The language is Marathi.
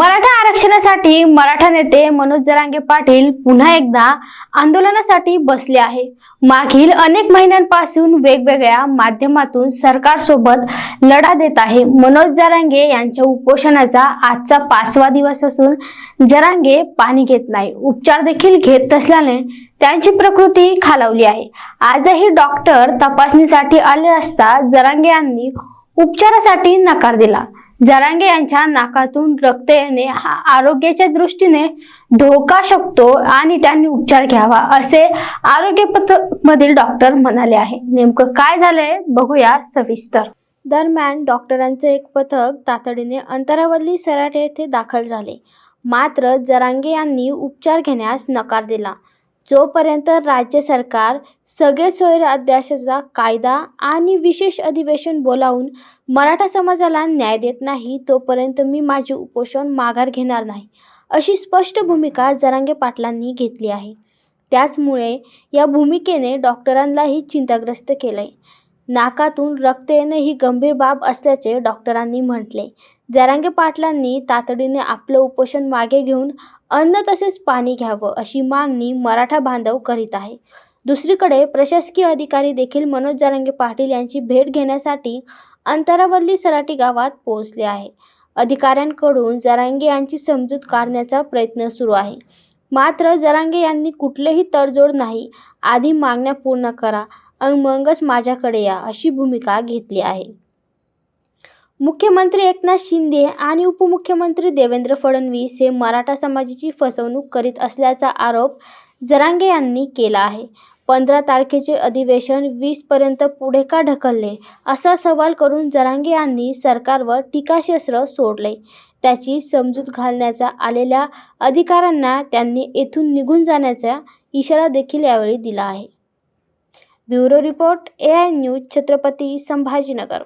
मराठा आरक्षणासाठी मराठा नेते मनोज जरांगे पाटील पुन्हा एकदा आंदोलनासाठी बसले आहे. मागील अनेक महिन्यांपासून वेगवेगळ्या माध्यमातून सरकारसोबत लढा देत आहे. मनोज जरांगे यांच्या उपोषणाचा आजचा पाचवा दिवस असून जरांगे पाणी घेत नाही उपचार देखील घेत नसल्याने त्यांची प्रकृती खालावली आहे. आजही डॉक्टर तपासणीसाठी आले असता जरांगे यांनी उपचारासाठी नकार दिला. जरांगे यांच्या नाकातून रक्त येणे हा आरोग्याच्या दृष्टीने धोका शकतो आणि त्यांनी उपचार घ्यावा असे आरोग्य मधील डॉक्टर म्हणाले आहे. नेमकं काय झालंय बघूया सविस्तर. दरम्यान डॉक्टरांचे एक पथक तातडीने अंतरावली सराटे येथे दाखल झाले. मात्र जरांगे यांनी उपचार घेण्यास नकार दिला. जोपर्यंत राज्य सरकार सगळे सोयर अध्यादेशाचा कायदा आणि विशेष अधिवेशन बोलावून मराठा समाजाला न्याय देत नाही तोपर्यंत मी माझे उपोषण माघार घेणार नाही अशी स्पष्ट भूमिका जरांगे पाटलांनी घेतली आहे. त्याचमुळे या भूमिकेने डॉक्टरांनाही चिंताग्रस्त केलंय. नाकातून रक्त येणं ही गंभीर बाब असल्याचे डॉक्टरांनी म्हटले. जरांगे पाटलांनी तातडीने आपलं उपोषण मागे घेऊन अन्न तसेच पाणी घ्यावं अशी मागणी मराठा बांधव करीत आहे. दुसरीकडे प्रशासकीय अधिकारी देखील मनोज जरांगे पाटील यांची भेट घेण्यासाठी अंतरावल्ली सराटी गावात पोहोचले आहे. अधिकाऱ्यांकडून जरांगे यांची समजूत काढण्याचा प्रयत्न सुरू आहे. मात्र जरांगे यांनी कुठलेही तडजोड नाही. आधी मागण्या पूर्ण करा. अन मगच माझ्याकडे या अशी भूमिका घेतली आहे. मुख्यमंत्री एकनाथ शिंदे आणि उपमुख्यमंत्री देवेंद्र फडणवीस हे मराठा समाजाची फसवणूक करीत असल्याचा आरोप जरांगे यांनी केला आहे. पंधरा तारखेचे अधिवेशन वीस पर्यंत पुढे का ढकलले? असा सवाल करून जरांगे यांनी सरकारवर टीकाशस्त्र सोडले. त्याची समजूत घालण्याचा आलेल्या अधिकाऱ्यांना त्यांनी येथून निघून जाण्याचा इशारा देखील यावेळी दिला आहे. Bureau report A I news Chhatrapati Sambhajinagar.